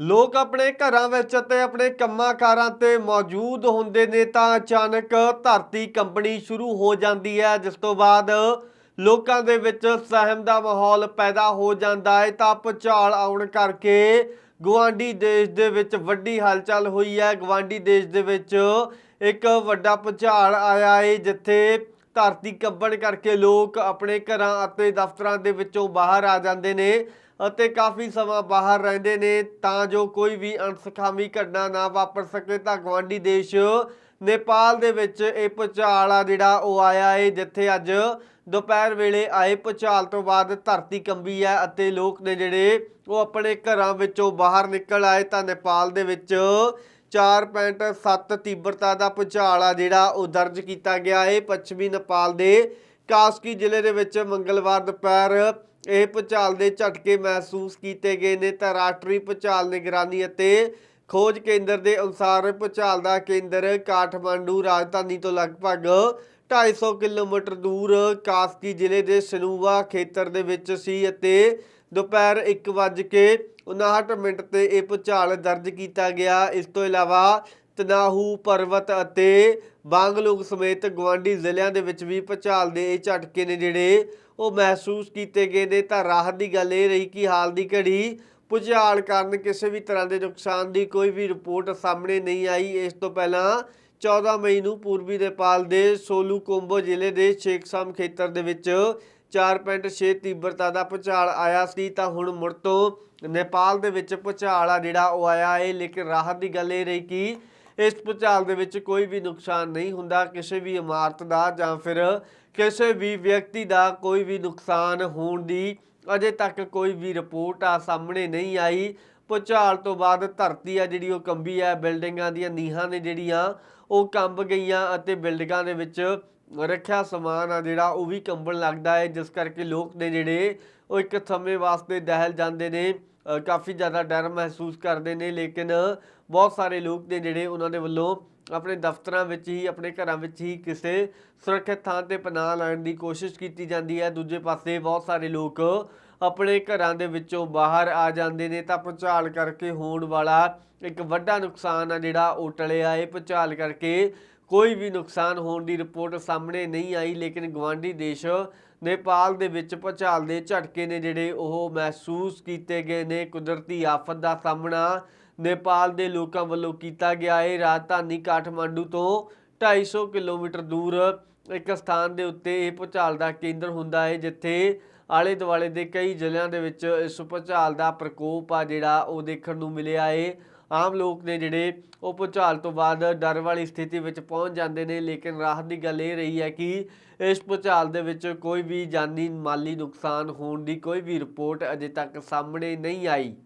ਲੋਕ ਆਪਣੇ ਘਰਾਂ ਵਿੱਚ ਅਤੇ ਆਪਣੇ ਕੰਮਾਂ-ਕਾਰਾਂ ਤੇ ਮੌਜੂਦ ਹੁੰਦੇ ਨੇ ਤਾਂ ਅਚਾਨਕ ਧਰਤੀ ਕੰਬਣੀ ਸ਼ੁਰੂ ਹੋ ਜਾਂਦੀ ਹੈ। ਜਿਸ ਤੋਂ ਬਾਅਦ ਲੋਕਾਂ ਦੇ ਵਿੱਚ ਸਹਿਮ ਦਾ ਮਾਹੌਲ ਪੈਦਾ ਹੋ ਜਾਂਦਾ ਹੈ। ਤਾਂ ਭੁਚਾਲ ਆਉਣ ਕਰਕੇ ਗਵਾਂਡੀ ਦੇਸ਼ ਦੇ ਵਿੱਚ ਵੱਡੀ ਹਲਚਲ ਹੋਈ ਹੈ। ਗਵਾਂਡੀ ਦੇਸ਼ ਦੇ ਵਿੱਚ ਇੱਕ ਵੱਡਾ ਭੁਚਾਲ ਆਇਆ ਹੈ, ਜਿੱਥੇ ਧਰਤੀ ਕੰਬਣ ਕਰਕੇ ਲੋਕ ਆਪਣੇ ਘਰਾਂ ਅਤੇ ਦਫ਼ਤਰਾਂ ਦੇ ਵਿੱਚੋਂ ਬਾਹਰ ਆ ਜਾਂਦੇ ਨੇ। ਅਤੇ ਕਾਫੀ ਸਮਾਂ ਬਾਹਰ ਰਹਿੰਦੇ ਨੇ, ਤਾਂ ਜੋ ਕੋਈ ਵੀ ਅਣਸੁਖਾਵੀ ਘਟਨਾ ਨਾ ਵਾਪਰ ਸਕੇ, ਤਾਂ ਗਵਾਂਡੀ ਦੇਸ਼ ਨੇਪਾਲ ਦੇ ਵਿੱਚ ਇਹ ਭੁਚਾਲ ਆ ਜਿਹੜਾ ਉਹ ਆਇਆ ਏ, ਜਿੱਥੇ ਅੱਜ ਦੁਪਹਿਰ ਵੇਲੇ ਆਏ ਭੁਚਾਲ ਤੋਂ ਬਾਅਦ ਧਰਤੀ ਕੰਬੀ ਹੈ ਅਤੇ ਲੋਕ ਨੇ ਜਿਹੜੇ ਉਹ ਆਪਣੇ ਘਰਾਂ ਵਿੱਚੋਂ ਬਾਹਰ ਨਿਕਲ ਆਏ, ਤਾਂ ਨੇਪਾਲ ਦੇ ਵਿੱਚ 4.7 ਤੀਬਰਤਾ ਦਾ ਭੁਚਾਲ ਆ ਜਿਹੜਾ ਉਹ ਦਰਜ ਕੀਤਾ ਗਿਆ ਏ। ਪੱਛਮੀ ਨੇਪਾਲ ਦੇ ਕਾਸਕੀ ਜ਼ਿਲ੍ਹੇ ਦੇ ਵਿੱਚ ਮੰਗਲਵਾਰ ਦੁਪਹਿਰ ਇਹ ਭੁਚਾਲ ਦੇ ਝਟਕੇ ਮਹਿਸੂਸ ਕੀਤੇ ਗਏ ਨੇ ਤਾਂ ਰਾਸ਼ਟਰੀ ਭੁਚਾਲ ਨਿਗਰਾਨੀ ਅਤੇ ਖੋਜ ਕੇਂਦਰ ਦੇ ਅਨੁਸਾਰ ਭੁਚਾਲ ਦਾ ਕੇਂਦਰ ਕਾਠਮਾਂਡੂ ਰਾਜਧਾਨੀ ਤੋਂ ਲਗਭਗ 250 ਕਿਲੋਮੀਟਰ ਦੂਰ ਕਾਸਕੀ ਜ਼ਿਲ੍ਹੇ ਦੇ ਸਨੂਵਾ ਖੇਤਰ ਦੇ ਵਿੱਚ ਸੀ ਅਤੇ ਦੁਪਹਿਰ 1:59 ਮਿੰਟ ਤੇ ਇਹ ਭੁਚਾਲ ਦਰਜ ਕੀਤਾ ਗਿਆ। ਇਸ ਤੋਂ ਇਲਾਵਾ ਤਨਾਹੂ ਪਰਵਤ ਅਤੇ ਬਾਂਗਲੁਗ ਸਮੇਤ ਗਵਾਂਡੀ ਜ਼ਿਲ੍ਹਿਆਂ ਦੇ ਵਿੱਚ ਵੀ ਭੁਚਾਲ ਦੇ ਇਹ ਝਟਕੇ ਨੇ ਜਿਹੜੇ ਉਹ ਮਹਿਸੂਸ ਕੀਤੇ ਗਏ ਨੇ, ਤਾਂ ਰਾਹਤ ਦੀ ਗੱਲ ਇਹ ਰਹੀ ਕਿ ਹਾਲ ਦੀ ਘੜੀ ਭੁਚਾਲ ਕਾਰਨ ਕਿਸੇ ਵੀ ਤਰ੍ਹਾਂ ਦੇ ਨੁਕਸਾਨ ਦੀ ਕੋਈ ਵੀ ਰਿਪੋਰਟ ਸਾਹਮਣੇ ਨਹੀਂ ਆਈ। ਇਸ ਤੋਂ ਪਹਿਲਾਂ 14 ਮਈ ਨੂੰ ਪੂਰਬੀ ਨੇਪਾਲ ਦੇ ਸੋਲੂਕੋਂਬੋ ਜ਼ਿਲ੍ਹੇ ਦੇ ਸ਼ੇਖਸਾਮ ਖੇਤਰ ਦੇ ਵਿੱਚ 4.6 ਤੀਬਰਤਾ ਦਾ ਭੁਚਾਲ ਆਇਆ ਸੀ, ਤਾਂ ਹੁਣ ਮੁੜ ਤੋਂ ਨੇਪਾਲ ਦੇ ਵਿੱਚ ਭੁਚਾਲ ਆ ਜਿਹੜਾ ਉਹ ਆਇਆ ਏ ਲੇਕਿਨ ਰਾਹਤ ਦੀ ਗੱਲ ਇਹ ਰਹੀ ਕਿ ਇਸ ਭੁਚਾਲ ਦੇ ਵਿੱਚ ਕੋਈ ਵੀ ਨੁਕਸਾਨ ਨਹੀਂ ਹੁੰਦਾ, ਕਿਸੇ ਵੀ ਇਮਾਰਤ ਦਾ ਜਾਂ ਫਿਰ ਕਿਸੇ ਵੀ ਵਿਅਕਤੀ ਦਾ ਕੋਈ ਵੀ ਨੁਕਸਾਨ ਹੋਣ ਦੀ ਅਜੇ ਤੱਕ ਕੋਈ ਵੀ ਰਿਪੋਰਟ ਆ ਸਾਹਮਣੇ ਨਹੀਂ ਆਈ। ਭੁਚਾਲ ਤੋਂ ਬਾਅਦ ਧਰਤੀ ਆ ਜਿਹੜੀ ਉਹ ਕੰਬੀ ਹੈ ਬਿਲਡਿੰਗਾਂ ਦੀਆਂ ਨੀਹਾਂ ਨੇ ਜਿਹੜੀਆਂ, ਉਹ ਕੰਬ ਗਈਆਂ ਅਤੇ ਬਿਲਡਿੰਗਾਂ ਦੇ ਵਿੱਚ ਰੱਖਿਆ ਸਮਾਨ ਆ ਜਿਹੜਾ ਉਹ ਵੀ ਕੰਬਣ ਲੱਗਦਾ ਹੈ ਜਿਸ ਕਰਕੇ ਲੋਕ ਨੇ ਜਿਹੜੇ ਉਹ ਇੱਕ ਸਮੇਂ ਵਾਸਤੇ ਦਹਿਲ ਜਾਂਦੇ ਨੇ। ਕਾਫੀ ਜ਼ਿਆਦਾ ਡਰ ਮਹਿਸੂਸ ਕਰਦੇ ਨੇ, ਲੇਕਿਨ ਬਹੁਤ ਸਾਰੇ ਲੋਕ ਨੇ ਜਿਹੜੇ ਉਹਨਾਂ ਦੇ ਵੱਲੋਂ ਆਪਣੇ ਦਫ਼ਤਰਾਂ ਵਿੱਚ ਹੀ, ਆਪਣੇ ਘਰਾਂ ਵਿੱਚ ਹੀ ਕਿਸੇ ਸੁਰੱਖਿਅਤ ਥਾਂ ਤੇ ਪਨਾਹ ਲੈਣ ਦੀ ਕੋਸ਼ਿਸ਼ ਕੀਤੀ ਜਾਂਦੀ ਹੈ। ਦੂਜੇ ਪਾਸੇ ਬਹੁਤ ਸਾਰੇ ਲੋਕ ਆਪਣੇ ਘਰਾਂ ਦੇ ਵਿੱਚੋਂ ਬਾਹਰ ਆ ਜਾਂਦੇ ਨੇ ਤਾਂ ਭੁਚਾਲ ਕਰਕੇ ਹੋਣ ਵਾਲਾ ਇੱਕ ਵੱਡਾ ਨੁਕਸਾਨ ਆ ਜਿਹੜਾ ਉਹ ਟਲਿਆ ਹੈ ਭੁਚਾਲ ਕਰਕੇ ਕੋਈ ਵੀ ਨੁਕਸਾਨ ਹੋਣ ਦੀ ਰਿਪੋਰਟ ਸਾਹਮਣੇ ਨਹੀਂ ਆਈ, ਲੇਕਿਨ ਗਵਾਂਢੀ ਦੇਸ਼ ਨੇਪਾਲ ਦੇ ਵਿੱਚ ਭੁਚਾਲ ਦੇ ਝਟਕੇ ਨੇ ਜਿਹੜੇ ਉਹ ਮਹਿਸੂਸ ਕੀਤੇ ਗਏ ਨੇ। ਕੁਦਰਤੀ ਆਫਤ ਦਾ ਸਾਹਮਣਾ ਨੇਪਾਲ ਦੇ ਲੋਕਾਂ ਵੱਲੋਂ ਕੀਤਾ ਗਿਆ ਹੈ। ਰਾਜਧਾਨੀ ਕਾਠਮਾਂਡੂ ਤੋਂ 250 ਕਿਲੋਮੀਟਰ ਦੂਰ ਇੱਕ ਸਥਾਨ ਦੇ ਉੱਤੇ ਇਹ ਭੁਚਾਲ ਦਾ ਕੇਂਦਰ ਹੁੰਦਾ ਹੈ, ਜਿੱਥੇ ਆਲੇ ਦੁਆਲੇ ਦੇ ਕਈ ਜ਼ਿਲ੍ਹਿਆਂ ਦੇ ਵਿੱਚ ਇਸ ਭੁਚਾਲ ਦਾ ਪ੍ਰਕੋਪ ਆ ਜਿਹੜਾ ਉਹ ਦੇਖਣ ਨੂੰ ਮਿਲਿਆ ਹੈ। ਆਮ ਲੋਕ ਨੇ ਜਿਹੜੇ ਉਹ ਭੁਚਾਲ ਤੋਂ ਬਾਅਦ ਡਰ ਵਾਲੀ ਸਥਿਤੀ ਵਿੱਚ ਪਹੁੰਚ ਜਾਂਦੇ ਨੇ, ਲੇਕਿਨ ਰਾਹਤ ਦੀ ਗੱਲ ਇਹ ਰਹੀ ਹੈ ਕਿ ਇਸ ਭੁਚਾਲ ਦੇ ਵਿੱਚ ਕੋਈ ਵੀ ਜਾਨੀ ਮਾਲੀ ਨੁਕਸਾਨ ਹੋਣ ਦੀ ਕੋਈ ਵੀ ਰਿਪੋਰਟ ਅਜੇ ਤੱਕ ਸਾਹਮਣੇ ਨਹੀਂ ਆਈ।